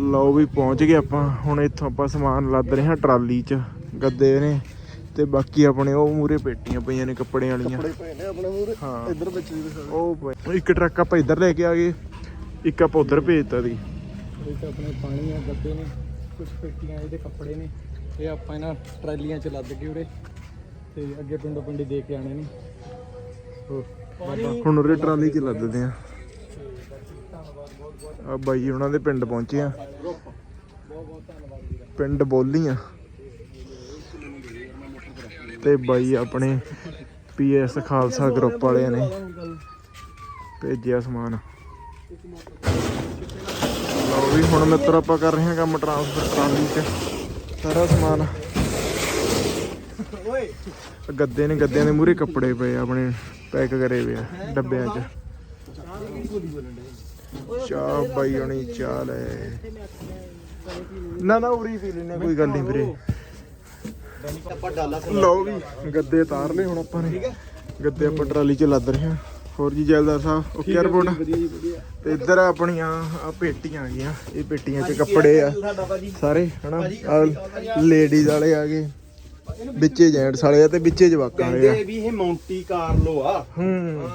ਲਓ ਵੀ ਪਹੁੰਚ ਗਏ ਆਪਾਂ। ਹੁਣ ਇੱਥੋਂ ਆਪਾਂ ਸਮਾਨ ਲੱਦ ਰਹੇ ਹਾਂ ਟਰਾਲੀ 'ਚ ਗੱਦੇ ਨੇ ਤੇ ਬਾਕੀ ਆਪਣੇ ਉਹ ਮੂਰੇ ਪੇਟੀਆਂ ਪਈਆਂ ਨੇ ਕੱਪੜੇ ਵਾਲੀਆਂ। ਕੱਪੜੇ ਪਏ ਨੇ ਆਪਣੇ ਮੂਰੇ ਹਾਂ। ਇੱਧਰ ਵਿੱਚ ਵੀ ਦਿਖਾ ਉਹ ਪਏ- ਇੱਕ ਟਰੱਕ ਆਪਾਂ ਇੱਧਰ ਲੈ ਕੇ ਆ ਗਏ ਇੱਕ ਆਪਾਂ ਉਧਰ ਭੇਜਤਾ ਦੀ ਤਾਂ ਆਪਣੇ ਪਾਣੀ ਆ ਗੱਦੇ ਨੇ ਕੁਝ ਪੇਟੀਆਂ ਇਹਦੇ ਕੱਪੜੇ ਨੇ। ਇਹ ਆਪਾਂ ਇਹਨਾਂ ਟਰਾਲੀਆਂ ਚ ਲੱਦ ਕੇ ਉਰੇ ਤੇ ਅੱਗੇ ਪਿੰਡੋਂ ਪਿੰਡੀ ਦੇ ਕੇ ਆਣੇ ਨੇ। ਹੁਣ ਉਰੇ ਟਰਾਲੀ 'ਚ ਲੱਦਦੇ ਆ ਆ ਬਾਈ ਉਹਨਾਂ ਦੇ ਪਿੰਡ ਪਹੁੰਚੇ ਆ। ਪਿੰਡ ਬੋਲੀਆਂ ਤੇ ਬਾਈ ਆਪਣੇ ਪੀਐਸ ਖਾਲਸਾ ਗਰੁੱਪ ਵਾਲਿਆਂ ਨੇ ਭੇਜਿਆ ਸਮਾਨ। ਲਓ ਵੀ ਹੁਣ ਮਿੱਤਰ ਆਪਾਂ ਕਰ ਰਹੇ ਹਾਂ ਕੰਮ ਟਰਾਂਸਫਰ ਟਰਾਲੀ 'ਚ ਸਾਰਾ ਸਮਾਨ। ਓਏ ਗੱਦੇ ਨੇ ਗੱਦਿਆਂ ਦੇ ਮੂਹਰੇ ਕੱਪੜੇ ਪਏ ਆਪਣੇ ਪੈਕ ਕਰੇ ਹੋਏ ਆ ਡੱਬਿਆਂ 'ਚ। ਚਾਹ ਬਾਈ ਹੋਣੀ ਚਾਹ ਲੈ ਨਾ ਨਾ ਉਰੀ ਪੀ ਲੈਣੇ ਕੋਈ ਗੱਲ ਨਹੀਂ ਵੀਰੇ। ਲਓ ਵੀ ਗੱਦੇ ਤਾਰ ਲਏ ਹੁਣ ਆਪਾਂ ਨੇ। ਗੱਦੇ ਆਪਾਂ ਟਰਾਲੀ 'ਚ ਲੱਦ ਰਹੇ ਹਾਂ। ਹੋਰ ਜੀ ਜੈਲਦਾਰ ਸਾਹਿਬ ਓਕੇ ਰਿਪੋਰਟ? ਤੇ ਇੱਧਰ ਆਪਣੀਆਂ ਆ ਪੇਟੀਆਂ ਆ ਗਈਆਂ। ਇਹ ਪੇਟੀਆਂ 'ਚ ਕੱਪੜੇ ਆ। ਸਾਰੇ ਹਨਾ? ਲੇਡੀਜ਼ ਵਾਲੇ ਆ ਗਏ। ਵਿੱਚੇ ਜੈਂਟਸ ਵਾਲੇ ਆ ਤੇ ਵਿੱਚੇ ਜਵਾਕਾਂ ਵਾਲੇ ਆ। ਕਹਿੰਦੇ ਵੀ ਇਹ ਮੌਂਟੀ ਕਾਰਲੋ ਆ। ਹੂੰ।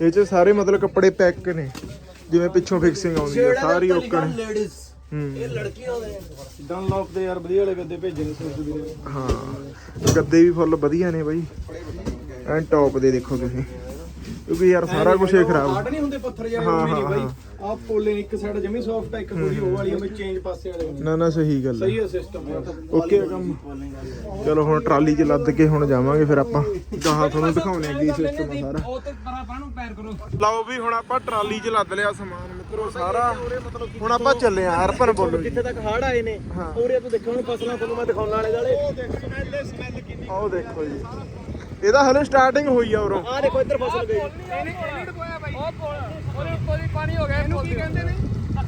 ਇਹ ਚ ਸਾਰੇ ਮਤਲਬ ਕੱਪੜੇ ਪੈਕ ਨੇ। ਜਿਵੇਂ ਪਿੱਛੋਂ ਫਿਕਸਿੰਗ ਆਉਂਦੀ ਆ ਸਾਰੀ ਓਕਣ ਲੇਡੀਜ਼ ਹੂੰ। ਲੜਕੀਆਂ ਦੇ ਡਨਲੌਪ ਦੇ ਯਾਰ ਵਧੀਆ ਵਾਲੇ ਗੱਦੇ ਭੇਜੇ ਨੇ ਸੋਚ ਵੀਰੇ ਹਾਂ ਗੱਦੇ ਵੀ ਫੁੱਲ ਵਧੀਆ ਨੇ ਬਾਈ। ਐਂ ਟੌਪ ਦੇ ਦੇਖੋ ਤੁਸੀਂ। ਕਿਉਂਕਿ ਯਾਰ ਸਾਰਾ ਕੁਝ ਹੀ ਖਰਾਬ। ਨਹੀਂ ਹੁੰਦੇ ਪੱਥਰ ਜਿਹੜੇ ਹਾਂ, ਨਹੀਂ ਹਾਂ, ਬਾਈ। ਹਾਂ। ਆਹ ਪੋਲੇ ਨੇ ਇੱਕ ਸਾਈਡ ਜਮੀ ਸੌਫਟ ਆ ਇੱਕ ਥੋੜੀ ਉਹ ਵਾਲੀ ਵਿੱਚ ਚੇਂਜ ਪਾਸੇ ਵਾਲੇ ਹੁੰਦੇ ਨਾ ਨਾ ਸਹੀ ਗੱਲ ਸਹੀ ਹੈ ਹੈ ਸਿਸਟਮ ਹੈ ਓਕੇ ਕੰਮ। ਚਲੋ ਹੁਣ ਟਰਾਲੀ 'ਚ ਲੱਦ ਕੇ ਹੁਣ ਜਾਵਾਂਗੇ ਫਿਰ ਆਪਾਂ। ਗਾਹਾਂ ਤੁਹਾਨੂੰ ਦਿਖਾਉਣੇ ਆ ਕੀ ਸਿਸਟਮ ਆ ਸਾਰਾ। ਉਹ ਤੇ ਪਰਾਂ ਪਰਾਂ ਨੂੰ ਪੈਰ ਕਰੋ। ਲਓ ਵੀ ਹੁਣ ਆਪਾਂ ਟਰਾਲੀ 'ਚ ਲੱਦ ਲਿਆ ਸਮਾਨ ਮਿੱਤਰੋ ਸਾਰਾ। ਹੁਣ ਆਪਾਂ ਚੱਲੇ ਆ ਹਰਪਨ ਬੋਲੋ ਜੀ। ਤੱਕ ਹੜ ਆਏ ਨੇ? ਹਾਂ। ਉਰੇ ਤੋਂ ਦੇਖੋ ਹੁਣ ਫਸਲਾਂ ਤੁਹਾਨੂੰ ਮੈਂ ਦਿਖਾਉਣ ਵਾਲੇ ਵਾਲੇ। ਉਹ ਦੇਖੋ ਸਮੈਲ ਸਮੈਲ ਕਿੰਨੀ ਆਓ ਦੇਖੋ ਜੀ। ਇਹਦਾ ਹਲੇ ਸਟਾਰਟਿੰਗ ਹੋਈ ਆ ਉਰੋਂ। ਆਹ ਦੇਖੋ ਇੱਧਰ ਫਸਲ ਗਈ। ਇਹਨੇ ਇਹਨੇ ਡੁਬੋਇਆ ਬਾਈ ਉਹ ਪੁਲ ਉਹਦੇ ਉੱਪਰ ਵੀ ਪਾਣੀ ਹੋ ਗਿਆ ਇਹਨੂੰ ਕੀ ਕਹਿੰਦੇ ਨੇ?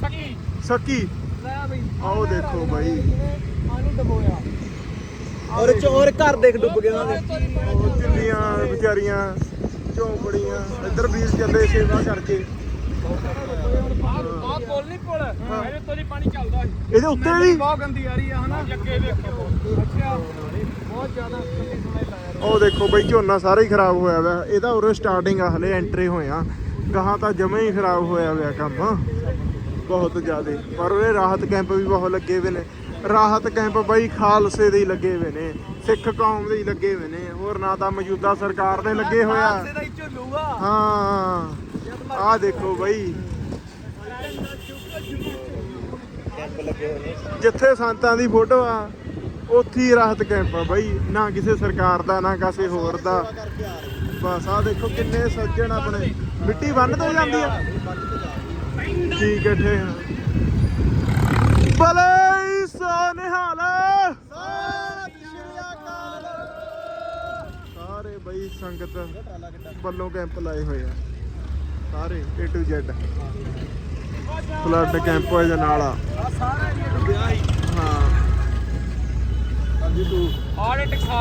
ਸੱਕੀ। ਸੱਕੀ ਲੈ ਬਈ। ਆਓ ਦੇਖੋ ਬਾਈ। ਪਾਣੀ ਡੁਬੋਇਆ। ਔਰ ਚੋਰ ਘਰ ਦੇਖ ਡੁੱਬ ਗਏ ਉਹਨਾਂ ਦੇ ਉਹ ਵਿਚਾਰੀਆਂ ਝੌਂਪੜੀਆਂ। ਇੱਧਰ ਵੀਰ ਚੱਲੇ ਸੇਵਾ ਕਰਕੇ। ਆਹ ਪੁਲ ਨਹੀਂ ਪੁਲ। ਇਹਦੇ ਉੱਤੋਂ ਦੀ ਪਾਣੀ ਚੱਲਦਾ ਸੀ। ਇਹਦੇ ਉੱਤੇ ਵੀ? ਬਹੁਤ ਗੰਦੀ ਆ ਰਹੀ ਆ ਹਨਾ? ਅੱਗੇ ਵੇਖੋ। ਅੱਛਾ। ਬਹੁਤ ਜ਼ਿਆਦਾ ਗੰਦੀ ਆ ਯਾਰ ਉਹ ਦੇਖੋ ਬਈ ਝੋਨਾ ਸਾਰਾ ਹੀ ਖਰਾਬ ਹੋਇਆ ਵਾ। ਇਹਦਾ ਉਰੇ ਸਟਾਰਟਿੰਗ ਆ ਹਲੇ ਐਂਟਰੀ ਹੋਇਆ ਗਾਹਾਂ ਤਾਂ ਜਮੇ ਹੀ ਖਰਾਬ ਹੋਇਆ ਹੋਇਆ ਕੰਮ। ਬਹੁਤ ਜ਼ਿਆਦੇ। ਪਰ ਉਰੇ ਰਾਹਤ ਕੈਂਪ ਵੀ ਬਹੁਤ ਲੱਗੇ ਹੋਏ ਨੇ। ਰਾਹਤ ਕੈਂਪ ਬਈ ਖਾਲਸੇ ਦੇ ਹੀ ਲੱਗੇ ਹੋਏ ਨੇ। ਸਿੱਖ ਕੌਮ ਦੇ ਹੀ ਲੱਗੇ ਹੋਏ ਨੇ। ਹੋਰ ਨਾ ਤਾਂ ਮੌਜੂਦਾ ਸਰਕਾਰ ਦੇ ਲੱਗੇ ਹੋਇਆ ਹੀ। ਆਹ ਦੇਖੋ ਬਈ। ਜਿੱਥੇ ਸੰਤਾਂ ਦੀ ਫੋਟੋ ਆ ਉੱਥੇ ਹੀ ਰਾਹਤ ਕੈਂਪ ਆ ਬਈ, ਨਾ ਕਿਸੇ ਸਰਕਾਰ ਦਾ, ਨਾ ਕਿਸੇ ਹੋਰ ਦਾ। ਬਸ ਆ ਦੇਖੋ ਕਿੰਨੇ ਸੱਜਣ ਆਪਣੇ। ਮਿੱਟੀ ਬੰਨ ਤੋਂ ਜਾਂਦੀ ਆ। ਠੀਕ ਹੈ ਠੇ ਬਲੇ ਸੋ ਨਿਹਾਲ ਸਾਰੇ ਬਈ ਸੰਗਤ ਵੱਲੋਂ ਕੈਂਪ ਲਾਏ ਹੋਏ ਆ। ਸਾਰੇ, A to Z flood camp ਇਹਦੇ ਨਾਲ ਆ। ਆ ਸਾਰਾ ਏਰੀਆ ਹਾਂ।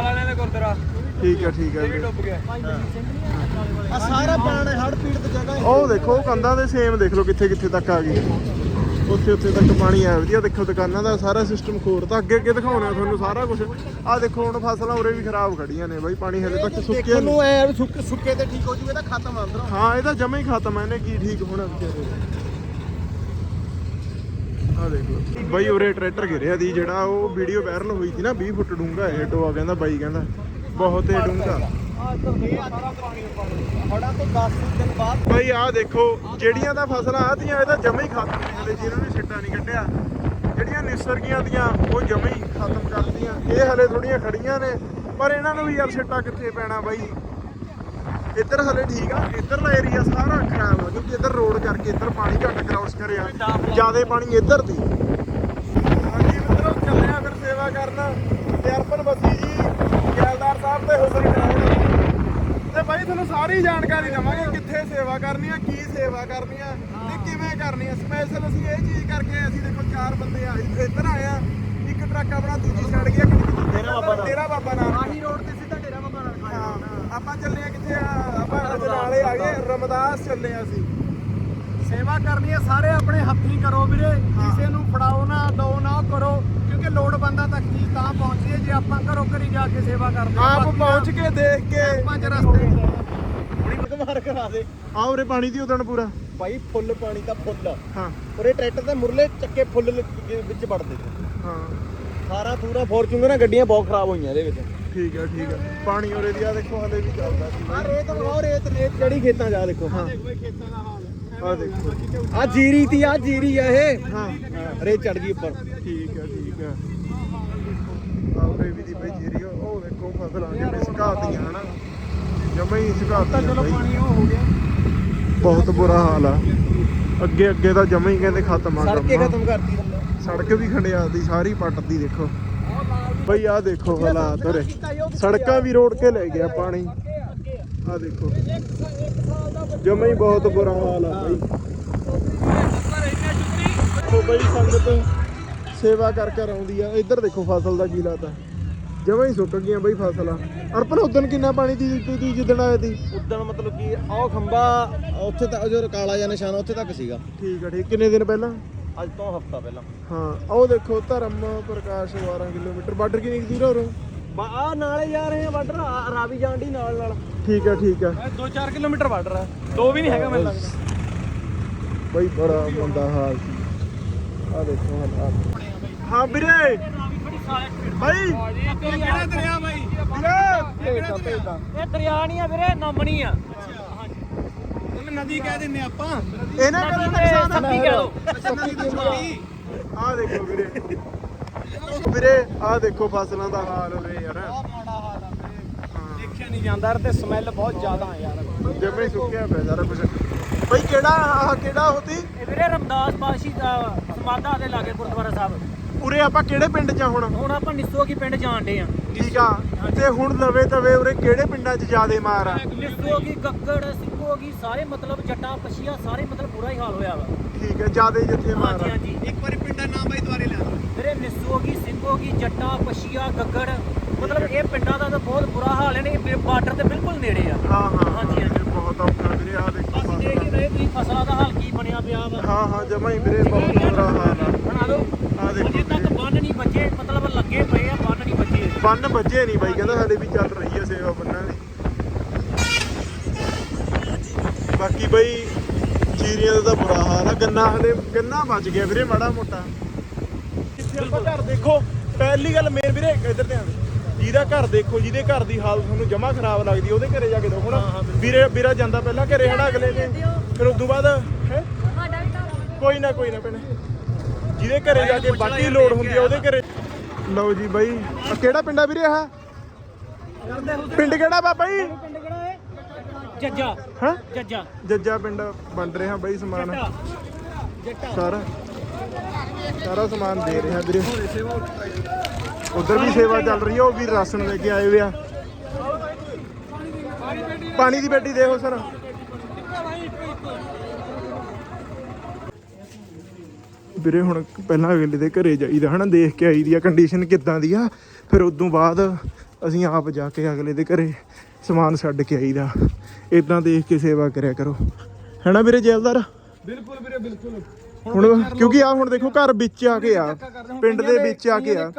ਦੇ ਗੁਰਦੁਆਰਾ। ਠੀਕ ਹੈ ਠੀਕ ਹੈ ਇਹ ਵੀ ਵੀਰੇ। ਡੁੱਬ ਗਿਆ। ਆ ਸਾਰਾ ਪਾਣ ਹੜ ਪੀੜਤ ਜਗ੍ਹਾ ਹੈ। ਉਹ ਦੇਖੋ ਕੰਧਾਂ ਦੇ ਸੇਮ ਦੇਖ ਲਓ ਕਿੱਥੇ ਕਿੱਥੇ ਤੱਕ ਆ ਗਈ। ਉੱਥੇ ਉੱਥੇ ਤੱਕ ਪਾਣੀ ਆਇਆ ਵਧੀਆ ਦੇਖੋ ਦੁਕਾਨਾਂ ਦਾ ਸਾਰਾ ਸਿਸਟਮ ਖੋਰ ਤਾਂ ਅੱਗੇ ਅੱਗੇ ਦਿਖਾਉਣਾ ਤੁਹਾਨੂੰ ਸਾਰਾ ਕੁਝ ਆਹ ਦੇਖੋ ਹੁਣ ਫਸਲਾਂ ਉਰੇ ਵੀ ਖਰਾਬ ਖੜੀਆਂ ਨੇ ਬਾਈ। ਪਾਣੀ ਹਲੇ ਤੱਕ ਸੁੱਕਿਆ ਨਹੀਂ ਨੂੰ ਐ ਵੀ ਸੁੱਕੇ ਸੁੱਕੇ ਤੇ ਠੀਕ ਹੋ ਜੂਗੇ ਤਾਂ ਖਤਮ ਆ ਅੰਦਰੋਂ। ਹਾਂ ਇਹਦਾ ਜਮਾ ਹੀ ਖਤਮ ਹੈ ਇਹਨੇ ਕੀ ਠੀਕ ਹੋਣਾ ਵਿਚਾਰੇ? ਆ ਦੇਖ ਲਓ। ਬਾਈ ਉਰੇ ਟਰੈਕਟਰ ਗਿਰਿਆ ਦੀ ਜਿਹੜਾ ਉਹ ਵੀਡੀਓ ਵਾਇਰਲ ਹੋਈ ਸੀ ਨਾ 20 ਫੁੱਟ ਡੂੰਘਾ ਇਹ, ਟੋਆ ਕਹਿੰਦਾ, ਬਾਈ ਕਹਿੰਦਾ। ਬਹੁਤ ਹੀ ਡੂੰਘਾ। ਆ ਆ ਸਾਰਾ ਪਾਣੀ ਹੜਾਂ ਤੋਂ 10 ਦਿਨ ਬਾਅਦ ਬਾਈ ਆਹ ਦੇਖੋ, ਜਿਹੜੀਆਂ ਦਾ ਫਸਲਾਂ ਆਦੀਆਂ ਇਹਦਾ ਜਮਾ ਹੀ ਖਤਮ ਨੇ ਹਲੇ ਜਿਹਨਾਂ ਨੇ ਛਿੱਟਾ ਨਹੀਂ ਕੱਢਿਆ। ਜਿਹੜੀਆਂ ਨਿਸਰਗੀਆਂ ਦੀਆਂ ਉਹ ਜਮਾ ਹੀ ਖਤਮ ਕਰਦੀਆਂ ਇਹ ਹਲੇ ਥੋੜੀਆਂ ਖੜੀਆਂ ਨੇ, ਪਰ ਇਹਨਾਂ ਨੂੰ ਵੀ ਯਾਰ ਛਿੱਟਾ ਕਿੱਥੇ ਪੈਣਾ ਬਾਈ? ਇੱਧਰ ਹਲੇ ਠੀਕ ਆ ਇੱਧਰਲਾ ਏਰੀਆ ਸਾਰਾ ਖਰਾਬ ਆ ਕਿਉਂਕਿ ਇੱਧਰ ਰੋਡ ਕਰਕੇ ਇੱਧਰ ਪਾਣੀ ਘੱਟ ਕ੍ਰਾਸ ਕਰਿਆ ਜਿਆਦੇ ਪਾਣੀ ਇੱਧਰ ਦੀ। ਹਾਂਜੀ ਮਿੱਤਰੋ ਚੱਲੇ ਆ ਫਿਰ ਸੇਵਾ ਕਰਨ। ਤੇ ਅਰਪਨ ਬੱਸੀ ਜੀ ਗੈਲਦਾਰ ਸਾਹਿਬ ਤੇ ਹੁਸਨ ਕਰਾਉਣ। ਤੇ ਬਾਈ ਤੁਹਾਨੂੰ ਸਾਰੀ ਜਾਣਕਾਰੀ ਦਵਾਂਗੇ ਕਿੱਥੇ ਸੇਵਾ ਕਰਨੀ ਆ ਕੀ ਸੇਵਾ ਕਰਨੀ ਆ ਤੇ ਕਿਵੇਂ ਕਰਨੀ ਆ। ਸਪੈਸ਼ਲ ਅਸੀਂ ਇਹ ਚੀਜ਼ ਕਰਕੇ ਆਏ, ਅਸੀਂ ਦੇਖੋ ਚਾਰ ਬੰਦੇ ਆ ਇੱਥੇ ਇੱਧਰ ਆਏ ਆ। ਇੱਕ ਟਰੱਕ ਆਪਣਾ ਦੂਜੀ ਸਾਈਡ ਗਿਆ ਡੇਰਾ ਬਾਬਾ। ਡੇਰਾ ਬਾਬਾ ਨਾਨਕ। ਆਹੀ ਰੋਡ ਤੇ ਸਿੱਧਾ ਡੇਰਾ ਬਾਬਾ ਹਾਂ ਆਪਾਂ ਚੱਲੇ ਆ ਗਏ ਰਮਦਾਸ ਚੱਲੇ ਅਸੀਂ। ਸੇਵਾ ਕਰਨੀ ਹੈ ਸਾਰੇ ਆਪਣੇ ਹੱਥੀਂ ਕਰੋ ਵੀਰੇ ਕਿਸੇ ਨੂੰ ਫੜਾਓ ਸੇਵਾ ਤੱਕ ਚੀਜ਼ ਤਾਂ ਪਹੁੰਚਦੀ ਹੈ ਜੇ ਆਪਾਂ ਘਰੋਂ ਘਰੀ ਜਾ ਕੇ ਸੇਵਾ ਕਰਦੇ ਹਾਂ। ਆਪ ਬਾਕੀ ਪਹੁੰਚ ਕੇ ਦੇਖ ਕੇ ਪੰਜ ਰਸਤੇ ਹੁਣੀ ਮਾਰ ਕਰਾ ਦੇ। ਆ ਉਰੇ ਪਾਣੀ ਦੀ ਉਦਣ ਪੂਰਾ। ਭਾਈ ਫੁੱਲ ਪਾਣੀ ਦਾ ਫੁੱਲ ਹਾਂ। ਉਰੇ ਟਰੈਕਟਰ ਦੇ ਮੁਰਲੇ ਚੱਕੇ ਫੁੱਲ ਲ- ਵਿੱਚ ਵੜਦੇ ਨੇ। ਹਾਂ। ਸਾਰਾ ਪੂਰਾ ਫੋਰਚੂਨਰ ਗੱਡੀਆਂ ਬਹੁਤ ਖਰਾਬ ਹੋਈਆਂ ਇਹਦੇ ਵਿੱਚ। ਠੀਕ ਹੈ ਠੀਕ ਹੈ ਪਾਣੀ ਉਰੇ ਦੀ ਆ ਦੇਖੋ ਹਲੇ ਵੀ ਚੱਲਦਾ ਸੀ। ਆ ਰੇਤ ਲਗਾਓ ਰੇਤ ਰੇਤ ਜਿਹੜੀ ਖੇਤਾਂ ਜਾ ਦੇਖੋ। ਹਾਂ। ਖੇਤਾਂ ਦਾ ਹਾਲ। ਆ ਦੇਖੋ। ਆ ਜੀਰੀ ਤੀ ਆ ਜੀਰੀ ਆ ਇਹ। ਹਾਂ। ਰੇਤ ਚੜ ਗਈ ਉੱਪਰ। ਠੀਕ ਹੈ ਠੀਕ ਹੈ ਆਉਰੇ ਵੀ ਦੀ ਬਈ ਜੀਰੀ ਉਹ ਦੇਖੋ ਫਸਲਾਂ ਕਿਵੇਂ ਸੁਕਾਤੀਆਂ ਹਨਾ। ਜਮੇ ਹੀ ਸੁਕਾਤੀਆਂ ਬਈ। ਉਹ ਹੋ ਗਿਆ। ਬਹੁਤ ਬੁਰਾ ਹਾਲ ਆ। ਅੱਗੇ ਅੱਗੇ ਤਾਂ ਜਮੇ ਹੀ ਕਹਿੰਦੇ ਖਤਮ ਆ ਸੜਕੇ। ਖਤਮ ਕਰਤੀ ਸੜਕ ਵੀ ਖੰਡਿਆਤੀ ਸਾਰੀ ਪੱਟਦੀ ਦੇਖੋ। ਬਈ ਆ ਦੇਖੋ ਹਾਲਾਤ ਉਰੇ। ਸੜਕਾਂ ਵੀ ਰੋੜ ਕੇ ਲੈ ਗਿਆ ਪਾਣੀ। ਆ ਦੇਖੋ। ਜਮੇ ਹੀ ਬਹੁਤ ਬੁਰਾ ਹਾਲ ਆ ਬਈ। ਦੇਖੋ ਬਈ ਸੰਗਤ ਸੇਵਾ ਕਰ ਕਰ ਆਉਂਦੀ ਆ। ਇੱਧਰ ਦੇਖੋ ਫਸਲ ਦਾ ਕੀ ਲਾਤਾ ਜਮੇ ਹੀ ਸੁੱਕ ਗਈਆਂ ਬਈ ਫਸਲਾਂ। ਅਰਪਨ ਉਦੋਂ ਕਿੰਨਾ ਪਾਣੀ ਦੀ ਦਿੱਤੀ ਤੀ ਜਿੱਦਣ ਆਏ ਤੀ ਉਦੋਂ ਮਤਲਬ ਕਿ ਉਹ ਖੰਭਾ ਉੱਥੇ ਤੱਕ ਜੋ ਕਾਲਾ ਜਿਹਾ ਨਿਸ਼ਾਨ ਉੱਥੇ ਤੱਕ ਸੀਗਾ। ਠੀਕ ਆ ਠੀਕ। ਕਿੰਨੇ ਦਿਨ ਪਹਿਲਾਂ? ਅੱਜ ਤੋਂ ਹਫਤਾ ਪਹਿਲਾਂ। ਹਾਂ ਉਹ ਦੇਖੋ ਧਰਮ ਪ੍ਰਕਾਸ਼ 12 ਕਿਲੋਮੀਟਰ। ਬਾਰਡਰ ਕਿੰਨੀ ਦੂਰ ਆ ਉਰੋਂ? ਆ ਨਾਲੇ ਜਾ ਰਹੇ ਆ ਬਾਰਡਰ ਰਾਵੀ ਜਾਂਡੀ ਨਾਲ ਨਾਲ। ਠੀਕ ਆ ਠੀਕ ਆ। 2-4 ਕਿਲੋਮੀਟਰ ਬਾਰਡਰ ਆ। ਦੋ ਵੀ ਨਹੀਂ ਹੈਗਾ ਮੈਨੂੰ ਲੱਗਦਾ। ਬਈ ਬੜਾ ਮੰਦਾ ਹਾਲ ਸੀ। ਆ ਦੇਖੋ ਹਾਲਾਤ ਹਾਂ ਵੀਰੇ! ਬਾਈ! ਕਿਹੜਾ ਦਰਿਆ ਬਾਈ? ਵੀਰੇ! ਇਹ ਦਰਿਆ ਨਹੀਂ ਆ ਵੀਰੇ ਨਮਣੀ ਆ। ਨਦੀ ਕਹਿ ਦਿੰਨੇ ਆਪਾਂ। ਇਹਨਾਂ ਕਰੇ ਨੁਕਸਾਨ ਸੱਪੀ ਕਹਿ ਲਓ। ਆ ਦੇਖੋ ਵੀਰੇ। ਵੀਰੇ ਆ ਦੇਖੋ ਫਸਲਾਂ ਦਾ ਹਾਲ ਹੋਵੇ ਯਾਰ। ਮਾੜਾ ਹਾਲ ਆ ਦੇਖਿਆ ਨਹੀਂ ਜਾਂਦਾ ਤੇ ਸਮੈਲ ਬਹੁਤ ਜ਼ਿਆਦਾ ਆ ਯਾਰ। ਹੀ ਸੁੱਕਿਆ ਪਿਆ ਸਾਰਾ ਕੁਝ ਬਈ ਕਿਹੜਾ ਆਹ ਕਿਹੜਾ ਹੋਤੀ ਇਹ ਵੀਰੇ ਰਮਦਾਸ ਬਾਸ਼ੀ ਦਾ ਸਮਾਦਾ ਦੇ ਲਾਗੇ ਗੁਰਦੁਆਰਾ ਸਾਹਿਬ। ਉਰੇ ਆਪਾਂ ਕਿਹੜੇ ਪਿੰਡ 'ਚ ਆ ਹੁਣ? ਹੁਣ ਆਪਾਂ ਨਿੱਸੋ ਕੀ ਪਿੰਡ ਜਾਣਦੇ ਆ। ਠੀਕ ਆ। ਤੇ ਹੁਣ ਲਵੇ ਤਵੇ ਉਰੇ ਕਿਹੜੇ ਪਿੰਡਾਂ 'ਚ ਜ਼ਿਆਦੇ ਮਾਰ ਆ? ਨਿੱਸੋ ਕੀ ਗੱਗੜ ਸਿੰਘੋ ਕੀ ਸਾਰੇ ਮਤਲਬ ਜੱਟਾ ਪਛੀਆ ਸਾਰੇ ਮਤਲਬ ਬੁਰਾ ਹੀ ਹਾਲ ਹੋਇਆ ਵਾ। ਠੀਕ ਹੈ ਜ਼ਿਆਦੇ ਜਿੱਥੇ ਮਾਰ ਹਾਂਜੀ ਹਾਂਜੀ। ਇੱਕ ਵਾਰੀ ਪਿੰਡਾਂ ਨਾਮ ਬਾਈ ਦੁਆਰੇ ਲੈ ਵੀਰੇ ਨਿੱਸੋ ਕੀ ਸਿੰਘੋ ਕੀ ਜੱਟਾ ਪਛੀਆ ਗੱਗੜ ਮਤਲਬ ਇਹ ਪਿੰਡਾਂ ਦਾ ਤਾਂ ਬਹੁਤ ਬੁਰਾ ਹਾਲ ਹੈ ਨੇ ਬਾਰਡਰ ਦੇ ਬਿਲਕੁਲ ਨੇੜੇ ਆ। ਹਾਂ ਹਾਂ ਹਾਂਜੀ, ਹਾਂਜੀ। ਬਹੁਤ ਔਖਾ ਵੀਰੇ ਆ ਦੇਖੋ ਅਸੀਂ ਦੇਖ ਹੀ ਰਹੇ ਤੁਸੀਂ ਫਸਲਾਂ ਦਾ ਹਾਲ ਕੀ ਬਣਿਆ ਪਿਆ ਵਾ। ਹਾਂ ਹਾਂ ਜਮਾ ਹੀ ਵੀਰੇ ਬਹੁਤ ਬੁਰਾ ਹਾਲ ਆ। ਬਣਾ ਲਓ। ਆ ਦੇਖੋ ਅਜੇ ਤੱਕ ਬੰਨ ਨਹੀਂ ਬੱਚੇ ਮਤਲਬ ਲੱਗੇ ਪਏ ਆ ਬੰਨ ਨਹੀਂ ਬੱਚੇ ਬੰਨ ਵੱਜੇ ਨਹੀਂ ਬਾਈ ਕਹਿੰਦਾ ਸਾਡੇ ਵੀ ਚੱਲ ਰਹੀ ਹੈ ਸੇਵਾ ਬੰਨਾਂ ਦੀ ਬਾਕੀ ਬਈ ਚੀਰੀਆਂ ਦਾ ਤਾਂ ਬੁਰਾ ਹਾਲ ਆ। ਗੰਨਾ ਹਲੇ ਗੰਨਾ ਬਚ ਗਿਆ ਵੀਰੇ ਮਾੜਾ ਮੋਟਾ। ਕਿੱਥੇ ਆਪਾਂ ਘਰ ਦੇਖੋ ਪਹਿਲੀ ਗੱਲ ਮੇਨ ਵੀਰੇ ਇੱਧਰ ਧਿਆਨ ਜਿਹਦਾ ਘਰ ਦੇਖੋ ਜਿਹਦੇ ਘਰ ਦੀ ਹਾਲਤ ਤੁਹਾਨੂੰ ਜਮਾ ਖਰਾਬ ਲੱਗਦੀ ਉਹਦੇ ਘਰੇ ਜਾ ਕੇ ਦੇਖੋ ਨਾ। ਵੀਰੇ ਵੀਰਾ ਜਾਂਦਾ ਪਹਿਲਾਂ ਘਰੇ ਹਨਾ ਅਗਲੇ ਨੇ ਫਿਰ ਉਦੋਂ ਬਾਅਦ ਹੈ? ਕੋਈ ਨਾ ਕੋਈ ਨਾ ਭੈਣੇ। ਜਿਹਦੇ ਘਰੇ ਜਾ ਕੇ ਬਾਕੀ ਲੋੜ ਹੁੰਦੀ ਆ ਉਹਦੇ ਘਰੇ। ਲਓ ਜੀ ਬਾਈ ਕਿਹੜਾ ਪਿੰਡ ਆ ਵੀਰੇ ਆਹ? ਪਿੰਡ ਕਿਹੜਾ ਬਾਬਾ ਜੀ? ਜੱਜਾ। ਹਾਂ? ਜੱਜਾ। ਜੱਜਾ ਪਿੰਡ ਵੰਡ ਰਿਹਾ ਬਾਈ ਸਮਾਨ। ਜੱਟਾ। ਸਾਰਾ। ਸਾਰਾ ਸਮਾਨ ਦੇ ਰਿਹਾ ਵੀਰੇ। ਉਧਰ ਵੀ ਸੇਵਾ ਚੱਲ ਰਹੀ ਹੈ ਉਹ ਵੀ ਰਾਸ਼ਨ ਲੈ ਕੇ ਆਏ ਹੋਏ ਆ। ਪਾਣੀ ਦੀ ਬੇਟੀ ਦੇਖੋ ਸਰ। ਵੀਰੇ ਹੁਣ ਪਹਿਲਾਂ ਅਗਲੇ ਦੇ ਘਰੇ ਜਾਈਦਾ ਹਨਾ ਦੇਖ ਕੇ ਆਈਦੀ ਆ ਕੰਡੀਸ਼ਨ ਕਿੱਦਾਂ ਦੀ ਆ। ਫਿਰ ਉਦੋਂ ਬਾਅਦ ਅਸੀਂ ਆਪ ਜਾ ਕੇ ਅਗਲੇ ਦੇ ਘਰੇ ਸਮਾਨ ਛੱਡ ਕੇ ਆਈਦਾ। ਇਦਾਂ ਦੇਖ ਕੇ ਸੇਵਾ ਕਰਿਆ ਕਰੋ। ਹੈਨਾ ਵੀਰੇ ਜੇਲਦਾਰ? ਬਿਲਕੁਲ ਵੀਰੇ ਬਿਲਕੁਲ। ਹੁਣ ਕਿਉਂਕਿ ਆ ਹੁਣ ਦੇਖੋ ਘਰ ਵਿੱਚ ਆ ਕੇ ਆ। ਪਿੰਡ ਦੇ ਵਿੱਚ ਆ ਕੇ ਆ।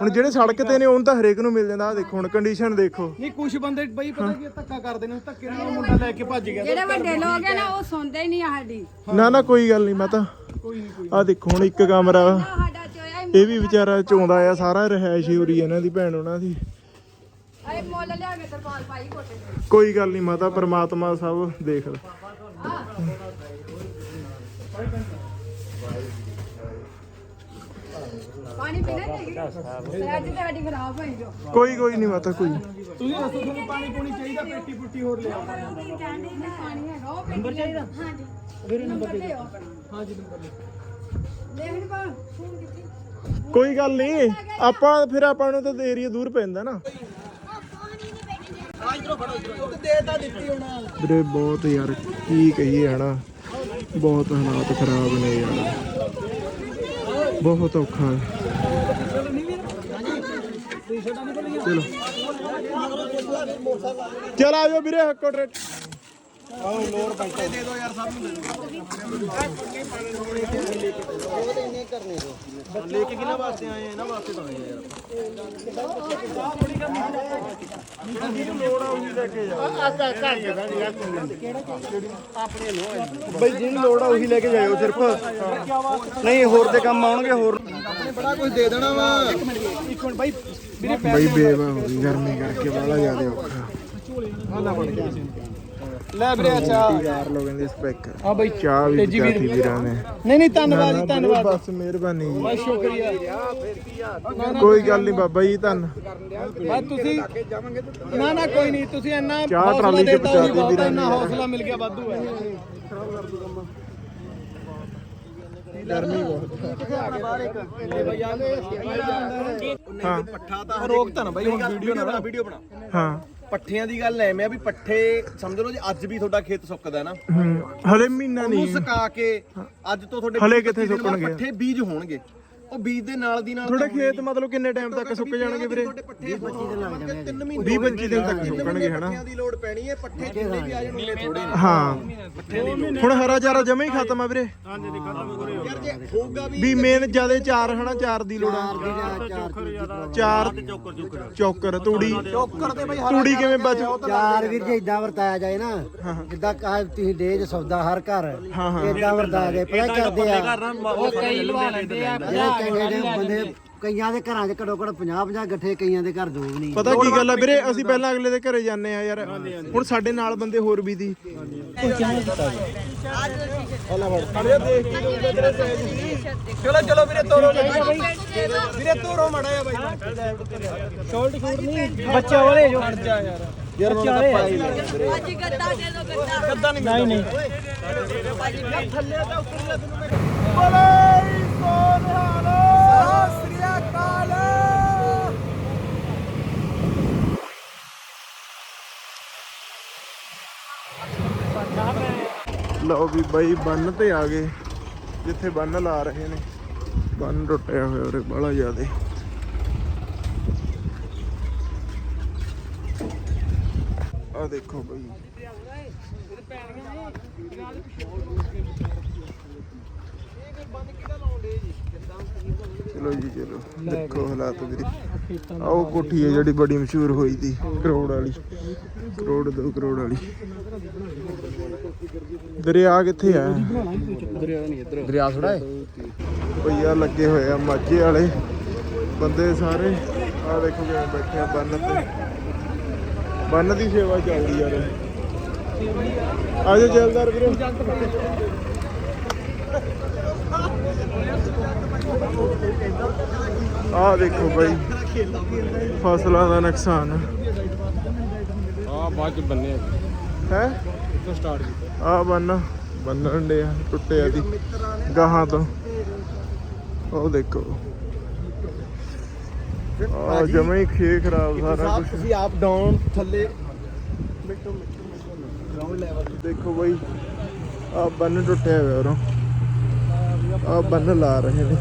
ਹੁਣ ਜਿਹੜੇ ਸੜਕ ਤੇ ਨੇ ਉਹਨਾਂ ਤਾਂ ਹਰੇਕ ਨੂੰ ਮਿਲ ਜਾਂਦਾ। ਆ ਦੇਖੋ ਹੁਣ ਕੰਡੀਸ਼ਨ ਦੇਖੋ। ਨਹੀਂ ਕੁਝ ਬੰਦੇ ਬਈ ਪਤਾ ਕੀ ਧੱਕਾ ਕਰਦੇ ਨੇ ਧੱਕੇ ਨਾਲ ਮੁੰਡਾ ਲੈ ਕੇ ਭੱਜ ਗਿਆ। ਜਿਹੜੇ ਵੱਡੇ ਲੋਕ ਆ ਨਾ ਉਹ ਸੁਣਦੇ ਹੀ ਨਹੀਂ ਸਾਡੀ। ਨਾ ਨਾ ਕੋਈ ਗੱਲ ਨਹੀਂ ਮਾਤਾ। ਕੋਈ ਨਹੀਂ ਆ ਦੇਖੋ ਹੁਣ ਇੱਕ ਕਮਰਾ। ਇਹ ਵੀ ਵਿਚਾਰਾ ਚੋਂਦਾ ਆ ਸਾਰਾ ਰਹਿائش ਹੀ ਹੋ ਰਹੀ ਇਹਨਾਂ ਦੀ ਭੈਣ ਉਹਨਾਂ ਦੀ। ਅਰੇ ਮੁੱਲ ਲਿਆ ਕੇ ਤਰਪਾਲ ਪਾਈ ਕੋਟੇ ਤੇ। ਕੋਈ ਗੱਲ ਨਹੀਂ ਮਾਤਾ ਪਰਮਾਤਮਾ ਸਭ ਦੇਖਦਾ ਪਾਣੀ ਪੀਣਾ ਚਾਹੀਦਾ ਅੱਜ ਤੇ ਸਾਡੀ ਖਰਾਬ ਹੋਈ ਜੋ। ਕੋਈ ਕੋਈ ਨਹੀਂ ਮਾਤਾ ਕੋਈ ਨੀ। ਤੁਸੀਂ ਦੱਸੋ ਤੁਹਾਨੂੰ ਪਾਣੀ ਪੂਣੀ ਚਾਹੀਦਾ ਪੇਟੀ ਪੁੱਟੀ ਹੋਰ ਲਿਆਓ। ਪਾਣੀ ਹੈਗਾ ਉਹ ਨੰਬਰ ਚਾਹੀਦਾ? ਹਾਂਜੀ। ਵੀਰੇ ਨੰਬਰ ਦੇ ਦਿਓ। ਹਾਂਜੀ ਨੰਬਰ ਲਿਖੋ ਦੇਖ ਨਹੀਂ ਪਾ ਫੋਨ ਕੀਤੀ ਕੋਈ ਗੱਲ ਨਹੀਂ ਆਪਾਂ ਫਿਰ ਆਪਾਂ ਨੂੰ ਤਾਂ ਏਰੀਆ ਦੂਰ ਪੈਂਦਾ ਨਾ। ਵੀਰੇ ਬਹੁਤ ਯਾਰ ਕੀ ਕਹੀਏ ਹਨਾ? ਬਹੁਤ ਹਾਲਾਤ ਖਰਾਬ ਨੇ ਯਾਰ। ਬਹੁਤ ਔਖਾ ਹੈ। ਚਲੋ। ਚਲ। ਆਜੋ ਵੀਰੇ ਹੱਕੋ ਟਰੈਕ ਲੈ ਕੇ ਕਿਹਨਾਂ ਵਾਸਤੇ ਆਏ ਇਹਨਾਂ ਵਾਸਤੇ ਤਾਂ ਆਏ ਆ ਯਾਰ ਬਈ ਜਿਹਨੂੰ ਲੋੜ ਆ ਉਹੀ ਲੈ ਕੇ ਜਾਇਓ ਸਿਰਫ ਨਹੀਂ, ਹੋਰ ਤੇ ਕੰਮ ਆਉਣਗੇ, ਹੋਰ। ਬੜਾ ਕੁਝ ਦੇ ਦੇਣਾ ਵਾ ਇੱਕ ਮਿੰਟ ਬਾਈ ਬਈ ਬੇਵਾ ਹੋ ਗਈ, ਗਰਮੀ ਕਰਕੇ ਬੜਾ ਜ਼ਿਆਦਾ ਔਖਾ। ਲੈ ਵੀਰੇ ਅੱਛਾ ਯਾਰ ਲੋਕਾਂ ਦੇ ਸਪੈਕ ਆ ਬਾਈ ਚਾਹ ਵੀ ਤੇਜੀ ਵੀਰ। ਨੇ। ਨਹੀਂ ਨਹੀਂ ਧੰਨਵਾਦ ਜੀ ਧੰਨਵਾਦ। ਬਸ ਮਿਹਰਬਾਨੀ ਜੀ। ਬਹੁਤ ਸ਼ੁਕਰੀਆ। ਕੋਈ ਗੱਲ ਨਹੀਂ ਬਾਬਾ ਜੀ ਧੰਨ। ਬਸ ਤੁਸੀਂ ਨਾ ਨਾ ਕੋਈ ਨਹੀਂ ਤੁਸੀਂ ਇੰਨਾ ਚਾਹ ਟਰਾਲੀ 'ਚ ਪਹੁੰਚਾ ਬਹੁਤ ਦਿੱਤੀ ਵੀਰਾਂ ਨੇ। ਹੌਸਲਾ ਮਿਲ ਗਿਆ ਵਾਧੂ ਹੈ। ਗਰਮੀ ਬਹੁਤ। ਹਾਂ। ਪੱਠਾ ਤਾਂ ਰੋਕ ਤਾਂ ਨਾ ਬਾਈ ਹੁਣ ਵੀਡੀਓ ਨਾ ਵੀਡੀਓ ਬਣਾ। ਹਾਂ। ਪੱਠਿਆਂ ਦੀ ਗੱਲ ਐਵੇਂ ਆ ਵੀ ਪੱਠੇ ਸਮਝ ਲਓ ਜੇ ਅੱਜ ਵੀ ਤੁਹਾਡਾ ਖੇਤ ਸੁੱਕਦਾ ਨਾ। ਹਲੇ ਮਹੀਨਾ ਉਹਨੂੰ ਨਹੀਂ। ਸੁਕਾ ਕੇ ਅੱਜ ਤੋਂ ਤੁਹਾਡੇ ਹਲੇ ਕਿੱਥੇ ਸੁੱਕਣਗੇ? ਪੱਠੇ ਬੀਜ ਹੋਣਗੇ। ਉਹ ਬੀਜ ਦੇ ਨਾਲ ਦੀ ਨਾਲ ਤੁਹਾਡੇ ਖੇਤ ਮਤਲਬ ਕਿੰਨੇ ਟਾਈਮ ਤੱਕ ਸੁੱਕ ਜਾਣਗੇ ਵੀਰੇ? 20 25 ਦਿਨ ਲੱਗ ਜਾਣਗੇ। 3 ਮਹੀਨੇ 20 25 ਦਿਨ ਤੱਕ ਸੁੱਕਣਗੇ ਹਨਾ? ਪੱਠਿਆਂ ਦੀ ਲੋੜ ਪੈਣੀ ਹੈ ਪੱਠੇ ਜਿੰਨੇ ਵੀ ਆ ਜਾਣ ਉਨੇ ਥੋੜੇ ਨੇ ਹਾਂ। ਹੁਣ ਹਰਾ ਚਾਰਾ ਜਮਾ ਹੀ ਖਤਮ ਆ ਵੀਰੇ। ਯਾਰ ਜੇ ਹੋਊਗਾ ਵੀ ਵੀ ਮੇਨ ਜਿਆਦੇ ਚਾਰ ਹਨਾ ਚਾਰ ਦੀ ਲੋੜ। ਆ ਚਾਰ ਚੌਕਰ ਤੂੜੀ। ਚੋਕਰ ਦੇ ਬਾਈ ਤੂੜੀ ਕਿਵੇਂ ਬਚ ਚਾਰ ਵੀਰ ਜੇ ਇਦਾਂ ਵਰਤਾਇਆ ਜਾਏ ਨਾ। ਜਿੱਦਾਂ ਕਹਾ ਤੁਸੀਂ ਡੇਜ ਸੌਦਾ ਹਰ ਘਰ। ਇਦਾਂ ਵਰਤਾਇਆ ਜਾਏ ਪਤਾ ਕਰਦੇ ਆ? ਉਹ ਕਈ ਲਵਾ ਲੈਂਦੇ ਆ। ਜਿਹੜੇ ਬੰਦੇ ਕਈਆਂ ਦੇ ਘਰਾਂ 'ਚ ਘੱਟੋ ਘੱਟ 50 50 ਗੱਠੇ ਕਈਆਂ ਦੇ ਘਰ ਦੋ ਵੀ ਨਹੀਂ। ਪਤਾ ਕੀ ਗੱਲ ਆ ਵੀਰੇ ਅਸੀਂ ਪਹਿਲਾਂ ਅਗਲੇ ਦੇ ਘਰੇ ਜਾਂਦੇ ਆ ਯਾਰ। ਹੁਣ ਸਾਡੇ ਨਾਲ ਬੰਦੇ ਹੋਰ ਵੀ ਦੀ। ਚਲੋ ਚਲੋ ਵੀਰੇ ਤੋਰੋ ਵੀਰੇ ਤੋਰੋ ਮੜਾ ਆ ਬਾਈ। ਸ਼ੋਲਟ ਸ਼ੂਟ ਨਹੀਂ। ਬੱਚਾ ਵਾਲੇ ਜੋ। ਖੜ ਜਾ ਯਾਰ। ਯਾਰ ਬੱਚਾ ਵਾਲੇ ਅੱਜ ਗੱਦਾ ਦੇ ਦੋ ਗੱਦਾ। ਗੱਦਾ ਨਹੀਂ ਨਹੀਂ ਲਓ ਵੀ ਬਾਈ ਬੰਨ ਤੇ ਆ ਗਏ। ਜਿੱਥੇ ਬੰਨ ਲਾ ਰਹੇ ਨੇ। ਬੰਨ ਟੁੱਟਿਆ ਹੋਇਆ ਉਰੇ ਬੜਾ ਜ਼ਿਆਦੇ। ਆ ਦੇਖੋ ਬਾਈ। ਚਲੋ ਜੀ ਚਲੋ। ਦੇਖੋ ਹਾਲਾਤ ਵੀਰੇ। ਉਹ ਕੋਠੀ ਹੈ ਜਿਹੜੀ ਬੜੀ ਮਸ਼ਹੂਰ ਹੋਈ ਸੀ ਕਰੋੜ ਵਾਲੀ। ਕਰੋੜ ਦੋ ਕਰੋੜ ਵਾਲੀ। ਦਰਿਆ ਕਿੱਥੇ ਆ? ਦਰਿਆ ਥੋੜਾ ਹੈ। ਭਈਆ ਲੱਗੇ ਹੋਏ ਆ ਮਾਝੇ ਵਾਲੇ। ਬੰਦੇ ਸਾਰੇ। ਆ ਦੇਖੋ ਕਿਵੇਂ ਬੈਠੇ ਆ ਬੰਨ ਤੇ। ਬੰਨ ਦੀ ਸੇਵਾ ਚੱਲਦੀ ਯਾਰ। ਆਜੋ ਜਲਦਾਰ ਵੀਰੇ। ਆ ਦੇਖੋ ਬਾਈ ਫਸਲਾਂ ਦਾ ਨੁਕਸਾਨ। ਆ ਬਾਅਦ ਚ ਬੰਨੇ ਹੈ? ਤੋਂ ਸਟਾਰਟ ਕੀਤਾ? ਆ ਬੰਨ ਬੰਨਣ ਦੇ ਆ ਟੁੱਟਿਆ ਦੀ ਗਾਹਾਂ ਤੋਂ। ਉਹ ਦੇਖੋ। ਆ ਜਮਾ ਹੀ ਖੇ ਖਰਾਬ ਸਾਰਾ ਕੁਝ ਤੁਸੀਂ ਆਪ ਡਾਊਨ ਥੱਲੇ ਦੇਖੋ ਬਈ ਆ ਬੰਨ ਟੁੱਟਿਆ ਹੋਇਆ ਉਰੋਂ। ਆ ਬੰਨ ਲਾ ਰਹੇ ਨੇ।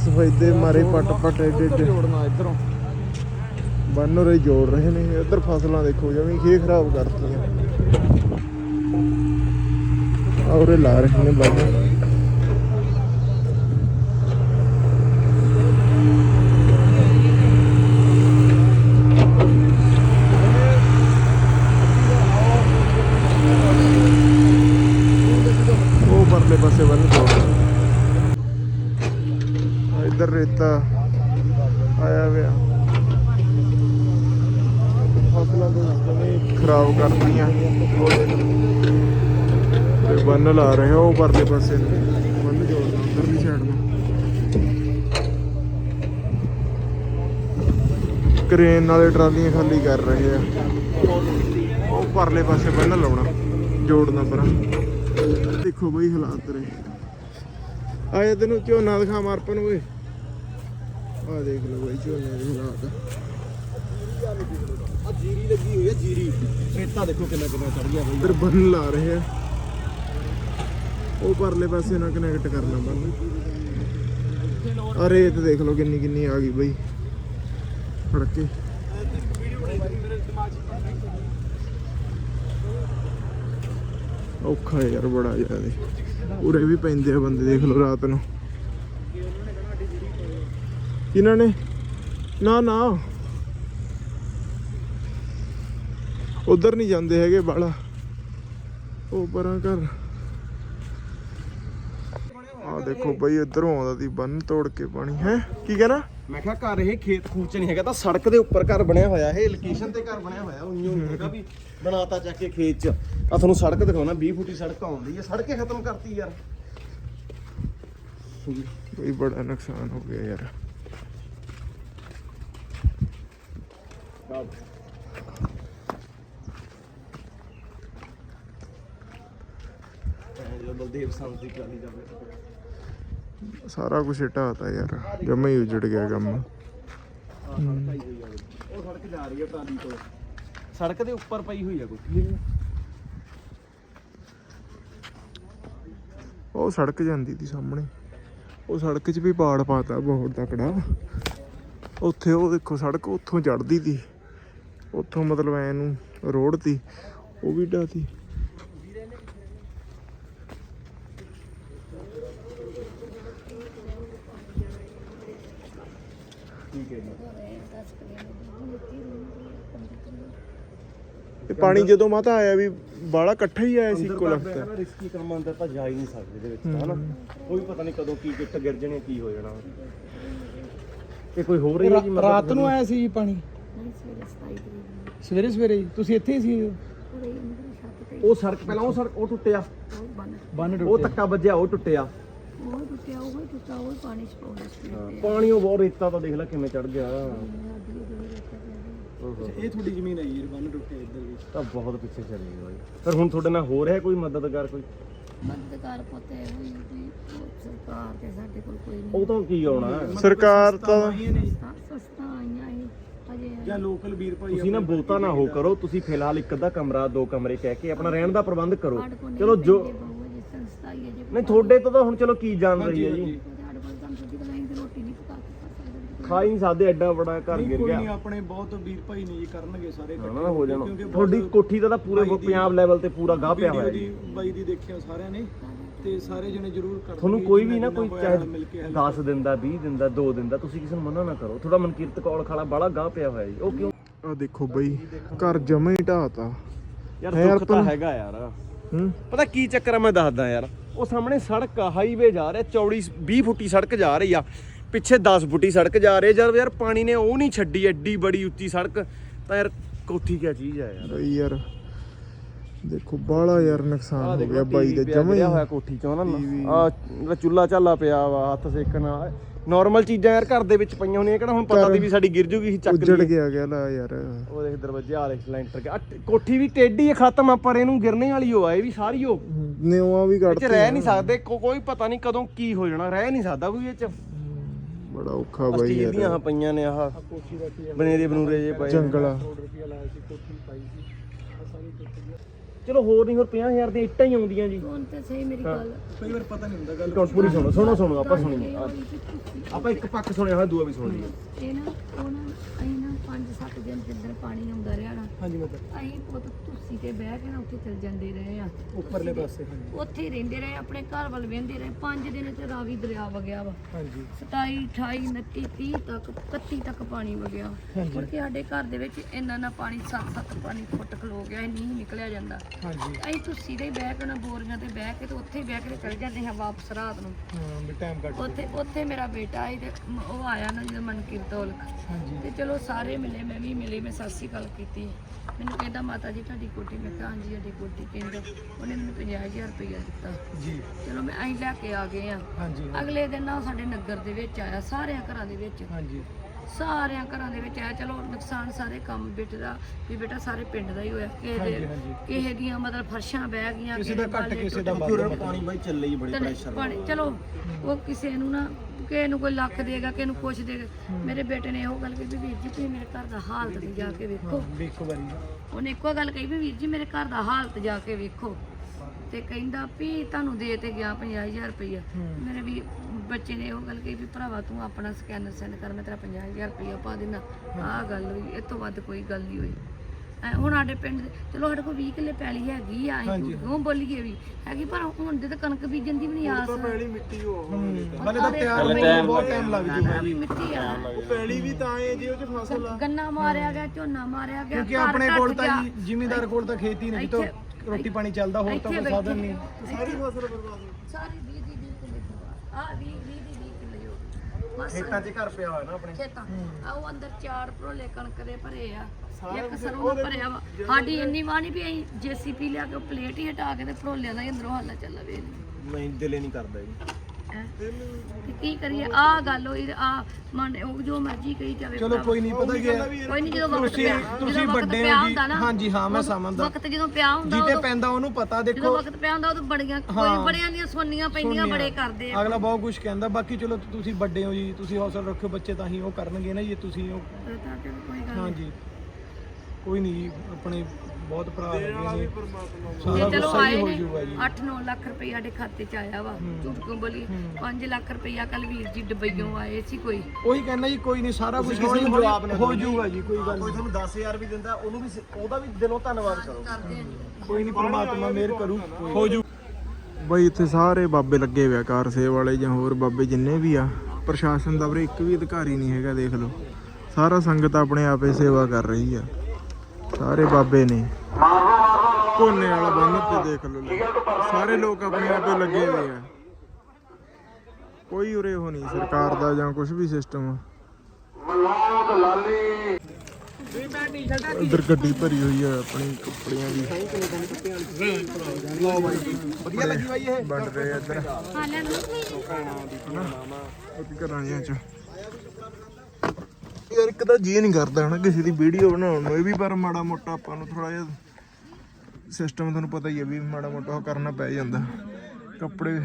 ਸਫੈਦੇ ਮਾਰੇ ਪੱਟ ਪੱਟ ਏਡੇ ਏਡੇ। ਜੋੜਨਾ ਇਧਰੋਂ। ਬੰਨ ਉਰੇ ਜੋੜ ਰਹੇ ਨੇ। ਇੱਧਰ ਫਸਲਾਂ ਦੇਖੋ ਜਮੀ ਖੇ ਖਰਾਬ ਕਰਤੀਆਂ। ਉਰੇ ਲਾ ਰਹੇ ਨੇ ਬੰਨ ਉਹ ਪਰਲੇ ਪਾਸੇ ਬੰਨ ਜੋੜ ਆ ਇੱਧਰ ਰੇਤਾ ਆਇਆ ਹੋਇਆ ਫਸਲਾਂ ਦੇ ਜਮੇ ਖਰਾਬ ਕਰਦੀਆਂ ਤੇ ਬੰਨ ਲਾ ਰਹੇ ਆ ਉਹ ਪਰਲੇ ਪਾਸੇ ਨੂੰ। ਬੰਨ ਜੋੜਨਾ ਉਧਰਲੀ ਸਾਈਡ ਨੂੰ। ਕਰੇਨ ਨਾਲੇ ਟਰਾਲੀਆਂ ਖਾਲੀ ਕਰ ਰਹੇ ਆ। ਉਹ ਪਰਲੇ ਪਾਸੇ ਬੰਨ ਲਾਉਣਾ ਜੋੜਨਾ ਪਰਾਂ ਦੇਖੋ ਬਈ ਹਾਲਾਤ ਰੇ ਆਏ ਤੈਨੂੰ ਝੋਨਾ ਦਿਖਾ ਮਾਰਪਨ ਓਏ। ਆ ਦੇਖ ਲਓ ਬਈ ਝੋਨੇ ਦੇ ਹਾਲਾਤ। ਆ ਜੀਰੀ ਲੱਗੀ ਹੋਈ ਹੈ ਜੀਰੀ। ਖੇਤਾ ਦੇਖੋ ਕਿੰਨਾ ਕਿੰਨਾ ਚੜ ਗਿਆ ਬਾਈ। ਇੱਧਰ ਬੰਨ ਲਾ ਰਹੇ ਆ। ਉਹ ਪਰਲੇ ਪਾਸੇ ਨਾਲ ਕਨੈਕਟ ਕਰਨਾ ਬੰਨ ਆ ਰੇਤ ਦੇਖ ਲਓ ਕਿੰਨੀ ਕਿੰਨੀ ਆ ਗਈ ਬਈ। ਫੜ ਕੇ ਔਖਾ ਯਾਰ ਬੜਾ ਜ਼ਿਆਦਾ। ਉਰੇ ਵੀ ਪੈਂਦੇ ਆ ਬੰਦੇ, ਦੇਖ ਲਓ ਰਾਤ ਨੂੰ। ਇਹਨਾਂ ਨੇ ਨਾ ਨਾ। ਉਧਰ ਨਹੀਂ ਜਾਂਦੇ ਹੈਗੇ ਬਾਲਾ ਉਹ ਪਰਾਂ ਘਰ। ਦੇਖੋ ਬਈ ਇੱਧਰੋਂ ਆਉਂਦਾ ਦੀ ਬੰਨ ਤੋੜ ਕੇ ਪਾਣੀ ਹੈ? ਕੀ ਕਹਿਣਾ? ਮੈਂ ਕਿਹਾ ਘਰ ਇਹ ਖੇਤ ਖੂਚ ਨਹੀਂ ਹੈਗਾ ਤਾਂ ਸੜਕ ਦੇ ਉੱਪਰ ਘਰ ਬਣਿਆ ਹੋਇਆ ਇਹ ਲੋਕੇਸ਼ਨ ਤੇ ਘਰ ਬਣਿਆ ਹੋਇਆ ਉਈਓ ਨਹੀਂ ਹੈਗਾ ਵੀ ਬਣਾਤਾ ਚੱਕ ਕੇ ਖੇਤ 'ਚ। ਆ ਤੁਹਾਨੂੰ ਸੜਕ ਦਿਖਾਉਣਾ 20 ਫੁੱਟੀ ਸੜਕ ਆਉਂਦੀ ਹੈ ਸੜਕੇ ਖਤਮ ਕਰਤੀ ਯਾਰ। ਬਈ ਬੜਾ ਨੁਕਸਾਨ ਹੋ ਗਿਆ ਯਾਰ। ਬਲਦੇਵ ਸੰਤ ਦੀ ਟਰਾਲੀ ਜਾਵੇ। ਸਾਰਾ ਕੁਝ ਢਾਤਾ ਯਾਰ। ਜਮਾ ਹੀ ਉਜੜ ਗਿਆ ਕੰਮ। ਉਹ ਸੜਕ ਜਾ ਰਹੀ ਹੈ ਟਰਾਲੀ ਤੋਂ ਸੜਕ ਦੇ ਉੱਪਰ ਪਈ ਹੋਈ ਆ ਕੋਈ? ਉਹ ਸੜਕ ਜਾਂਦੀ ਦੀ ਸਾਹਮਣੇ। ਉਹ ਸੜਕ 'ਚ ਵੀ ਪਾੜ ਪਾਤਾ ਬਹੁਤ ਤਕੜਾ। ਉੱਥੇ ਉਹ ਦੇਖੋ ਸੜਕ ਉੱਥੋਂ ਚੜਦੀ ਤੀ। ਉੱਥੋਂ ਮਤਲਬ ਐ ਨੂੰ ਰੋਡ ਤੀ ਉਹ ਵੀ ਢਾਤੀ। ਠੀਕ ਹੈ ਜੀ ਤੇ ਪਾਣੀ ਜਦੋਂ ਮਾਤਾ ਆਇਆ ਵੀ ਬਾਲਾ ਇਕੱਠਾ ਹੀ ਆਇਆ ਸੀ ਇੱਕੋ ਅੰਦਰ ਲਖਤ ਤਾਂ ਰਿਸਕੀ ਕੰਮ ਅੰਦਰ ਤਾਂ ਜਾ ਹੀ ਨਹੀਂ ਸਕਦੇ ਇਹਦੇ ਵਿੱਚ ਤਾਂ ਹਨਾ? ਕੋਈ ਪਤਾ ਨਹੀਂ ਕਦੋਂ ਕੀ ਕਿੱਟ ਗਿਰ ਜਾਣੇ ਕੀ ਹੋ ਜਾਣਾ। ਇਹ ਕੋਈ ਹੋ ਰਹੀ ਹੈ ਜੀ ਮਤਲਬ ਰਾਤ ਨੂੰ ਆਇਆ ਸੀ ਜੀ ਪਾਣੀ? ਸਵੇਰੇ ਸਵੇਰੇ ਜੀ ਤੁਸੀਂ ਇੱਥੇ ਹੀ ਸੀ? ਉਹ ਸੜਕ ਪਹਿਲਾਂ ਉਹ ਸੜਕ ਉਹ ਟੁੱਟਿਆ। ਬੰਨ ਉਹ ਧੱਕਾ ਵੱਜਿਆ ਉਹ ਟੁੱਟਿਆ। ਉਹ ਟੁੱਟਿਆ ਉਹ ਹੀ ਟੁੱਟਾ ਉਹ ਹੀ ਪਾਣੀ ਚ ਪਾਉਂਦਾ ਸੀ। ਪਾਣੀ ਉਹ ਬਹੁਤ ਰੇਤਾ ਤਾਂ ਦੇਖ ਲੈ ਕਿਵੇਂ ਚੜ ਗਿਆ। ਇਹ ਤੁਹਾਡੀ ਜ਼ਮੀਨ ਹੈ ਜੀ ਬੰਨ ਟੁੱਟੇ ਇੱਧਰ ਵੀ। ਤਾਂ ਬਹੁਤ ਪਿੱਛੇ ਚਲੇ ਗਏ ਬਾਈ। ਪਰ ਹੁਣ ਤੁਹਾਡੇ ਨਾਲ ਹੋ ਰਿਹਾ ਕੋਈ ਮਦਦਗਾਰ ਕੋਈ? ਮਦਦਗਾਰ ਪੁੱਤੇ ਹੋਈ ਉਹ ਸਰਕਾਰ ਤੇ ਸਾਡੇ ਕੋਲ ਕੋਈ ਨਹੀਂ। ਉਹ ਤਾਂ ਕੀ ਆਉਣਾ? ਸਰਕਾਰ ਤਾਂ ਸਸਤਾ ਸਸਤਾ ਆਈਆਂ ਇਹ ਅਜੇ ਜਾਂ ਲੋਕਲ ਵੀਰ ਭਾਈ ਤੁਸੀਂ ਨਾ ਬਹੁਤਾ ਨਾ ਹੋ ਕਰੋ ਤੁਸੀਂ ਫਿਲਹਾਲ ਇੱਕ ਅੱਧਾ ਕਮਰਾ ਦੋ ਕਮਰੇ ਕਹਿ ਕੇ ਆਪਣਾ ਰਹਿਣ ਦਾ ਪ੍ਰਬੰਧ ਕਰੋ। ਚਲੋ ਜੋ ਪੈਂਦੇ ਬਹੁ ਅਜੇ ਸੰਸਥਾ ਹੀ ਅਜੇ ਨਹੀਂ ਤੁਹਾਡੇ ਤੋਂ ਤਾਂ ਹੁਣ ਚਲੋ ਕੀ ਜਾਣ ਰਹੀ ਹੈ ਜੀ। ਸਾਡੇ ਕੋਲ ਤਾਂ ਸੁੱਧੀ ਕਲਾਈ ਤੇ ਰੋਟੀ ਨਹੀਂ ਪਕਾ ਕੇ ਖਾ ਸਕਦੇ ਖਾ ਹੀ ਨਹੀਂ ਸਕਦੇ ਐਡਾ ਬੜਾ ਘਰ ਨਹੀਂ ਗਿਰ ਕੋਈ ਗਿਆ। ਨਹੀਂ ਆਪਣੇ ਬਹੁਤ ਵੀਰ ਭਾਈ ਨੇ ਜੀ ਕਰਨਗੇ ਸਾਰੇ ਨਾ ਨਾ ਹੋ ਜਾਣਾ। ਤੁਹਾਡੀ ਕੋਠੀ ਦਾ ਤਾਂ ਪੂਰੇ ਪੰਜਾਬ ਲੈਵਲ ਤੇ ਪੂਰਾ ਗਾਹ ਪਿਆ ਹੋਇਆ ਜੀ। ਦੀ ਬਾਈ ਦੀ ਦੇਖਿਆ ਸਾਰਿਆਂ ਨੇ ਤੇ ਸਾਰੇ ਜਣੇ ਜ਼ਰੂਰ ਕਰਦੇ ਤੁਹਾਨੂੰ ਕੋਈ ਵੀ ਨਾ ਕੋਈ ਚਾਹੇ 10 ਦਿਨ ਦਾ 20 ਦਿਨ ਦਾ 2 ਦਿਨ ਦਾ ਤੁਸੀਂ ਕਿਸੇ ਨੂੰ ਮਨਾ ਨਾ ਕਰੋ। ਤੁਹਾਡਾ ਮਨਕੀਰਤ ਕੌਲ ਖਾਲਾ ਬਾਲਾ ਗਾਹ ਪਿਆ ਹੋਇਆ ਜੀ। ਉਹ ਕਿਉਂ? ਆ ਦੇਖੋ ਬਈ ਘਰ ਜਮਾ ਹੀ ਢਾਤਾ ਯਾਰ ਦੁੱਖ ਤਾਂ ਹੈਗਾ ਯਾਰ। ਹੂੰ? ਪਤਾ ਕੀ ਚੱਕਰ ਆ ਮੈਂ ਦੱਸਦਾ ਯਾਰ। ਉਹ ਸਾਹਮਣੇ ਸੜਕ ਆ ਹਾਈਵੇ ਜਾ ਰਿਹਾ ਚੌੜੀ 20 ਫੁੱਟੀ ਸੜਕ ਜਾ ਰਹੀ ਆ। ਪਿੱਛੇ 10 ਫੁੱਟੀ ਸੜਕ ਜਾ ਰਹੀ ਜਦ ਯਾਰ ਪਾਣੀ ਨੇ ਉਹ ਨਹੀਂ ਛੱਡੀ ਐਡੀ ਬੜੀ ਉੱਚੀ ਸੜਕ ਤਾਂ ਯਾਰ ਕੋਠੀ ਕਿਆ ਚੀਜ਼ ਆ ਯਾਰ। ਬਈ ਯਾਰ ਦੇਖੋ ਬਾਲਾ ਯਾਰ ਨੁਕਸਾਨ ਹੋ ਗਿਆ ਬਾਈ ਦਾ ਜਮਾ ਹੋਇਆ ਕੋਠੀ ਚੋਂ ਨਾ। ਆ ਚੁੱਲਾ ਚਾਲਾ ਪਿਆ ਵਾ ਹੱਥ ਸੇਕਣ ਨਾਰਮਲ ਚੀਜ਼ਾਂ ਯਾਰ ਘਰ ਦੇ ਵਿੱਚ ਪਈਆਂ ਹੁੰਦੀਆਂ ਕਿਹੜਾ ਹੁਣ ਪਤਾ ਦੀ ਵੀ ਸਾਡੀ ਗਿਰ ਜੂਗੀ ਚੱਕ ਉੱਜੜ ਲਈਏ। ਗਿਆ ਗਿਆ ਲਾ ਯਾਰ। ਉਹ ਦੇਖ ਦਰਵਾਜ਼ੇ ਆ ਦੇਖ ਲੈਂਟਰ ਗਿਆ ਕੋਠੀ ਵੀ ਟੇਢੀ ਹੈ ਖਤਮ ਆ ਪਰ ਇਹਨੂੰ ਗਿਰਨੇ ਵਾਲੀ ਹੋ ਆ ਇਹ ਵੀ ਸਾਰੀ ਉਹ। ਨਿਉਆ ਵੀ ਕੱਢਤੇ ਰਹਿ ਨਹੀਂ ਸਕਦੇ ਕੋਈ ਪਤਾ ਨਹੀਂ ਕਦੋਂ ਕੀ ਹੋ ਜਾਣਾ ਰਹਿ ਨਹੀਂ ਸਕਦਾ ਕੋਈ ਇਹ ਚ। ਬੜਾ ਔਖਾ ਬਾਈ ਸਟੀਲ ਦੀਆਂ ਯਾਰ। ਆਹ ਪਈਆਂ ਨੇ ਆਹ ਬਨੇਰੇ ਬਨੂਰੇ ਜੇ ਪਏ। ਨੇ। ਜੰਗਲਾ ਚਲੋ ਹੋਰ ਨਹੀਂ ਹੋਰ 50000 ਦੀਆਂ ਇੱਟਾਂ ਹੀ ਆਉਂਦੀਆਂ ਜੀ। ਹੁਣ ਤੇ ਸਹੀ ਮੇਰੀ ਗੱਲ। ਕਈ ਵਾਰ ਪਤਾ ਨਹੀਂ ਹੁੰਦਾ ਗੱਲ ਮਿੰਟ ਪੂਰੀ ਸੁਣੋ ਸੁਣੋ ਸੁਣੋ ਆਪਾਂ ਸੁਣੀਏ। ਆਪਾਂ ਇੱਕ ਪੱਖ ਸੁਣਿਆ ਹੋਇਆ ਦੂਆ ਵੀ ਸੁਣ ਲਈਏ। ਇਹ ਨਾ ਉਹ ਨਾ ਅਸੀਂ ਨਾ 5-7 ਦਿਨ ਜਿੱਦਣ ਪਾਣੀ ਆਉਂਦਾ ਰਿਹਾ ਨਾ ਹਾਂਜੀ ਅਸੀਂ ਪੁੱਤ ਤੁਸੀ ਤੇ ਬਹਿ ਕੇ ਨਾ ਉੱਥੇ ਚਲ ਜਾਂਦੇ ਰਹੇ ਆ। ਉੱਪਰਲੇ ਪਾਸੇ ਹਾਂਜੀ। ਉੱਥੇ ਹੀ ਰਹਿੰਦੇ ਰਹੇ ਆਪਣੇ ਘਰ ਵੱਲ ਵੇਂਦੇ ਰਹੇ। 5 ਦਿਨ ਤੇ ਰਾਵੀ ਦਰਿਆ ਵਗਿਆ ਵਾ। ਹਾਂਜੀ। 27 28 29 30 ਤੱਕ 31 ਤੱਕ ਪਾਣੀ ਵਗਿਆ। ਮੁੜ ਕੇ ਸਾਡੇ ਘਰ ਦੇ ਵਿੱਚ ਇੰਨਾ ਨਾ ਪਾਣੀ 7-7 ਪਾਣੀ ਫੁੱਟ ਖਲੋ ਗਿਆ ਇਹ ਨਹੀਂ ਨਿਕਲਿਆ ਜਾਂਦਾ। ਹਾਂਜੀ। ਅਸੀਂ ਤੁਸੀ ਦੇ ਹੀ ਬਹਿ ਕੇ ਨਾ ਬੋਰੀਆਂ ਤੇ ਬਹਿ ਕੇ ਤੇ ਉੱਥੇ ਹੀ ਬਹਿ ਕੇ ਚਲ ਜਾਂਦੇ ਹਾਂ ਵਾਪਸ ਰਾਤ ਨੂੰ। ਹਾਂ ਵੀ ਟਾਈਮ ਕੱਟ ਉੱਥੇ ਉੱਥੇ ਮੇਰਾ ਬੇਟਾ ਆਈ ਤੇ ਮ- ਉਹ ਆਇਆ ਨਾ ਜਦੋਂ ਮਨਕੀਰਤ ਔਲਖ। ਹਾਂਜੀ। ਤੇ ਚਲੋ ਸਾਰੇ ਮਿਲੇ ਮੈਂ ਵੀ ਮਿਲੀ ਮੈਂ ਸਤਿ ਸ਼੍ਰੀ ਅਕਾਲ ਕੀਤੀ। ਮੈਨੂੰ ਕਹਿੰਦਾ ਮਾਤਾ ਜੀ ਤੁਹਾਡੀ ਕੋਠੀ ਮੈਂ ਕਿਹਾ ਹਾਂਜੀ ਸਾਡੀ ਕੋਠੀ ਕਹਿੰਦਾ ਉਹਨੇ ਮੈਨੂੰ 50000 ਰੁਪਇਆ ਦਿੱਤਾ। ਜੀ। ਚਲੋ ਮੈਂ ਅਸੀਂ ਲੈ ਕੇ ਆ ਗਏ ਆ। ਹਾਂਜੀ। ਅਗਲੇ ਦਿਨ ਨਾ ਉਹ ਸਾਡੇ ਨਗਰ ਦੇ ਵਿੱਚ ਆਇਆ ਸਾਰਿਆਂ ਘਰਾਂ ਦੇ ਵਿੱਚ। ਹਾਂਜੀ। ਸਾਰਿਆਂ ਘਰਾਂ ਦੇ ਵਿੱਚ ਆਇਆ ਚਲੋ ਨੁਕਸਾਨ ਸਾਰੇ ਕੰਮ ਬੇਟੇ ਦਾ ਵੀ ਬੇਟਾ ਸਾਰੇ ਪਿੰਡ ਦਾ ਹੀ ਹੋਇਆ। ਕਿਸੇ ਹਾਂਜੀ, ਦੇ ਹਾਂਜੀ। ਕਿਸੇ ਦੀਆਂ ਮਤਲਬ ਫਰਸ਼ਾਂ ਬਹਿ ਗਈਆਂ ਕਿਸੇ ਦਾ ਘੱਟ ਬਾਲੇ ਕਿਸੇ ਦਾ ਵੱਧ ਪਾਣੀ ਬਾਈ ਚੱਲੇ ਹੀ ਬੜੀ ਤੇ ਪਾਣੀ ਚਲੋ ਉਹ ਕਿਸੇ ਨੂੰ ਨਾ ਕਿਸੇ ਨੂੰ ਕੋਈ ਲੱਖ ਦੇਗਾ ਕਿਸੇ ਨੂੰ ਕੁਛ ਦੇਗਾ। ਮੇਰੇ ਬੇਟੇ ਨੇ ਇਹੋ ਗੱਲ ਕਹੀ ਵੀਰ ਜੀ ਤੁਸੀਂ ਮੇਰੇ ਘਰ ਦਾ ਹਾਲਤ ਵੀ ਜਾ ਕੇ ਵੇਖੋ। ਦੇਖੋ ਵਾਰੀ। ਉਹਨੇ ਇੱਕੋ ਗੱਲ ਕਹੀ ਵੀ ਵੀਰ ਜੀ ਮੇਰੇ ਘਰ ਦਾ ਹਾਲਤ ਜਾ ਕੇ ਵੇਖੋ। ਤੇ ਕਹਿੰਦਾ ਵੀ ਤੁਹਾਨੂੰ ਦੇ ਤੇ ਗਿਆ 50000 ਰੁਪਇਆ ਮੇਰੇ ਵੀ ਬੱਚੇ ਨੇ ਉਹ ਗੱਲ ਕਹੀ ਵੀ ਭਰਾਵਾ ਤੂੰ ਆਪਣਾ ਸਕੈਨਰ ਸੈਂਡ ਕਰ ਮੈਂ ਤੇਰਾ 50000 ਰੁਪਇਆ ਪਾ ਦੇਣਾ ਆਹ ਗੱਲ ਹੋਈ ਇਹ ਤੋਂ ਵੱਧ ਕੋਈ ਗੱਲ ਨਹੀਂ ਹੋਈ। ਐ ਹੁਣ ਸਾਡੇ ਪਿੰਡ ਦੇ ਚਲੋ ਸਾਡੇ ਕੋਲ 20 ਕਿੱਲੇ ਪੈਲੀ ਹੈਗੀ ਆ ਅਸੀਂ ਕਿਉਂ ਬੋਲੀਏ ਵੀ? ਹੈਗੀ ਪਰ ਹੁਣ ਦੇ ਤਾਂ ਕਣਕ ਬੀਜਣ ਦੀ ਵੀ ਨਹੀਂ ਆਸ। ਪੈਲੀ ਮਿੱਟੀ ਉਹ ਬਲੇ ਤਾਂ। ਤਿਆਰ ਹੋਣ ਨੂੰ ਬਹੁਤ ਟਾਈਮ ਲੱਗ ਜੂਗਾ ਵੀ ਮਿੱਟੀ ਆ। ਉਹ ਪੈਲੀ ਵੀ ਤਾਂ ਹੈ ਜੇ ਉਹ ਚ ਫਸਲ ਆ। ਗੰਨਾ ਮਾਰਿਆ ਗਿਆ ਝੋਨਾ ਮਾਰਿਆ ਗਿਆ ਕਿਉਂਕਿ ਘਰ ਆਪਣੇ ਕੋਲ ਤਾਂ ਗਿਆ। ਜ਼ਿਮੀਂਦਾਰ ਕੋਲ ਤਾਂ ਖੇਤੀ ਨਹੀਂ ਤੋਂ ਰੋਟੀ ਪਾਣੀ ਚੱਲਦਾ ਹੋਰ ਤਾਂ ਕੋਈ ਸਾਧਨ ਨਹੀਂ। ਸਾਰੀ ਫਸਲ ਬਰਬਾਦ ਹੋ ਸਾਰੀ 20 ਦੀ 20 ਕਿੱਲੇ ਆ 20 20 ਦੀ 20 ਕਿੱਲੇ ਹੋ ਗਈ ਬਸ ਖੇਤਾਂ 'ਚ ਘਰ ਪਿਆ ਹੋਇਆ ਨਾ ਆਪਣੇ। ਖੇਤਾਂ। ਆ ਉਹ ਅੰਦਰ ਚਾਰ ਭਰੋਲੇ ਕਣਕ ਦੇ ਭਰੇ ਆ। ਇੱਕ ਸਰੋਂ ਦਾ ਭਰਿਆ ਵਾ। ਸਾਡੀ ਇੰਨੀ ਵਾਹ ਨਹੀਂ ਵੀ ਅਸੀਂ ਜੀਸੀਪੀ ਲਿਆ ਕੇ ਉਹ ਪਲੇਟ ਹੀ ਹਟਾ ਕੇ ਤੇ ਭਰੋਲਿਆਂ ਦਾ ਹੀ ਅੰਦਰੋਂ ਹੱਲਾ ਚੱਲਾ ਵੇ ਨਹੀਂ ਦਿਲੇ ਨਹੀਂ ਕਰਦਾ ਜੀ ਤੇ ਕੀ ਕਰੀਏ? ਆ ਗੱਲ ਹੋਈ ਆ ਮਨ ਉਹ ਜੋ ਮਰਜ਼ੀ ਕਹੀ ਜਾਵੇ ਚਲੋ ਭਰਾਵਾ। ਕੋਈ ਨਹੀਂ ਪਤਾ ਕੀ ਹੈ? ਕੋਈ ਨਹੀਂ ਜਦੋਂ ਵਕਤ ਤੁਸੀਂ ਪਿਆ ਤੁਸੀਂ ਜਦੋਂ ਵਕਤ ਵੱਡੇ ਪਿਆ ਹੋ ਜੀ। ਹੁੰਦਾ ਨਾ ਹਾਂਜੀ ਹਾਂ ਮੈਂ ਸਮਝਦਾ। ਵਕਤ ਜਦੋਂ ਪਿਆ ਹੁੰਦਾ ਜਿੱਤੇ ਉਦੋਂ- ਪੈਂਦਾ ਉਹਨੂੰ ਪਤਾ ਜਦੋਂ ਦੇਖੋ। ਵਕਤ ਪਿਆ ਹੁੰਦਾ ਉਦੋਂ ਬੜੀਆਂ ਕੋਈ ਬੜਿਆਂ ਦੀਆਂ ਸੋਨੀਆਂ ਪੈਂਦੀਆਂ ਬੜੇ ਕਰਦੇ ਆ। ਅਗਲਾ ਬਹੁਤ ਕੁਝ ਕਹਿੰਦਾ ਬਾਕੀ ਚਲੋ ਤੁਸੀਂ ਵੱਡੇ ਹੋ ਜੀ ਤੁਸੀਂ ਹੌਸਲਾ ਰੱਖੋ ਬੱਚੇ ਤਾਂ ਹੀ ਉਹ ਕਰਨਗੇ ਨਾ ਜੀ ਤੁਸੀਂ ਉਹ ਤਾਂ ਚਲੋ ਕੋਈ ਗੱਲ ਹਾਂਜੀ। ਕੋਈ ਨਹੀਂ ਜੀ ਆਪਣੇ ਬਹੁਤ ਭਰਾ ਹੈਗੇ ਨੇ ਜੇ ਚਲੋ ਆਏ ਨੇ ਜਾਊਗਾ ਜੀ। 8-9 ਲੱਖ ਰੁਪਈਆ ਸਾਡੇ ਖਾਤੇ ਚ ਆਇਆ ਵਾ ਝੂਠ ਕਿਉਂ ਬੋਲੀ 5 ਲੱਖ ਰੁਪਈਆ ਕੱਲ ਵੀਰ ਜੀ ਦੁਬਈੋਂ ਆਏ ਸੀ ਕੋਈ। ਉਹੀ ਕਹਿੰਦਾ ਜੀ ਕੋਈ ਨਹੀਂ ਸਾਰਾ ਕੁਝ ਕਿਸੇ ਨੂੰ ਜਵਾਬ ਨਾ ਹੋ ਜਾਊਗਾ ਜੀ ਕੋਈ ਗੱਲ ਕੋਈ ਤੁਹਾਨੂੰ 10000 ਵੀ ਦਿੰਦਾ ਉਹਨੂੰ ਵੀ ਉਹਦਾ ਵੀ ਦਿਲੋਂ ਧੰਨਵਾਦ ਕਰੋ। ਕੋਈ ਨਹੀਂ ਪ੍ਰਮਾਤਮਾ ਮਿਹਰ ਕਰੂ। ਹੋ ਜੂ। ਬਈ ਇੱਥੇ ਸਾਰੇ ਬਾਬੇ ਲੱਗੇ ਹੋਏ ਆ ਕਾਰ ਸੇਵ ਵਾਲੇ ਜਾਂ ਹੋਰ ਬਾਬੇ ਜਿੰਨੇ ਵੀ ਆ ਪ੍ਰਸ਼ਾਸਨ ਦਾ ਵੀਰੇ ਇੱਕ ਵੀ ਅਧਿਕਾਰੀ ਨਹੀਂ ਹੈਗਾ ਦੇਖ ਲਓ। ਸਾਰਾ ਸੰਗਤ ਆਪਣੇ ਆਪੇ ਸੇਵਾ ਕਰ ਰਹੀ ਆ। ਸਾਰੇ ਬਾਬੇ ਨੇ। ਕੋਨੇ ਵਾਲਾ ਬੰਨ ਤੇ ਦੇਖ ਲਓ। ਲੈ। ਸਾਰੇ ਲੋਕ ਆਪਣੇ ਆਪੇ ਲੱਗੇ ਹੋਏ ਆ। ਕੋਈ ਉਰੇ ਉਹ ਨਹੀਂ ਸਰਕਾਰ ਦਾ ਜਾਂ ਕੁਝ ਵੀ ਸਿਸਟਮ ਇੱਧਰ ਗੱਡੀ ਭਰੀ ਹੋਈ ਆ ਆਪਣੀ ਕੱਪੜਿਆਂ ਦੀ। ਵਧੀਆ ਲੱਗੀ ਬਾਈ ਇਹ। ਬਣ ਰਹੇ ਆ ਇੱਧਰ। ਹਾਲਿਆਂ ਨੂੰ ਉਹ ਘਰਾਂ ਜਿਹਾਂ ਚ? ਯਾਰ ਇੱਕ ਤਾਂ ਜੀ ਨਹੀਂ ਕਰਦਾ ਹਨਾ ਕਿਸੇ ਦੀ ਵੀਡੀਓ ਬਣਾਉਣ ਨੂੰ, ਇਹ ਵੀ ਪਰ ਮਾੜਾ ਮੋਟਾ ਆਪਾਂ ਨੂੰ ਥੋੜਾ ਜਿਹਾ ਸਿਸਟਮ ਤੁਹਾਨੂੰ ਪਤਾ ਹੀ ਹੈ ਵੀ ਮਾੜਾ ਮੋਟਾ ਉਹ ਕਰਨਾ ਪੈ ਜਾਂਦਾ। ਕੱਪੜੇ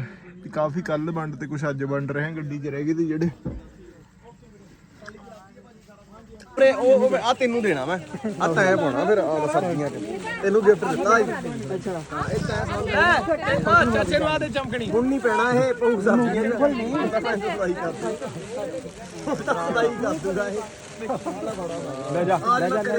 ਕਾਫੀ ਕੱਲ ਵੰਡ ਤੇ ਕੁਝ ਅੱਜ ਵੰਡ ਰਹੇ ਗੱਡੀ 'ਚ ਰਹਿ ਗਏ ਤੇ ਜਿਹੜੇ। ਉਰੇ ਉਹ ਆ ਤੈਨੂੰ ਦੇਣਾ ਮੈਂ ਆ ਤੈਂ ਪਾਉਣਾ ਫਿਰ ਆ ਸਰਦੀਆਂ 'ਚ ਤੈਨੂੰ ਗਿਫਟ ਦਿੱਤਾ ਚਾਚੇ ਨੂੰ ਆ ਦੇ ਚਮਕਣੀ ਹੁਣ ਨਹੀਂ ਪੈਣਾ ਇਹ ਪਊ ਸਰਦੀਆਂ 'ਚ ਕੋਈ ਨਹੀਂ ਸਦਾਈ ਕਰ ਦੂੰ ਸਦਾਈ ਕਰ ਦੂਗਾ ਇਹ ਲੈ ਜਾ ਲੈ ਜਾ ਲੈ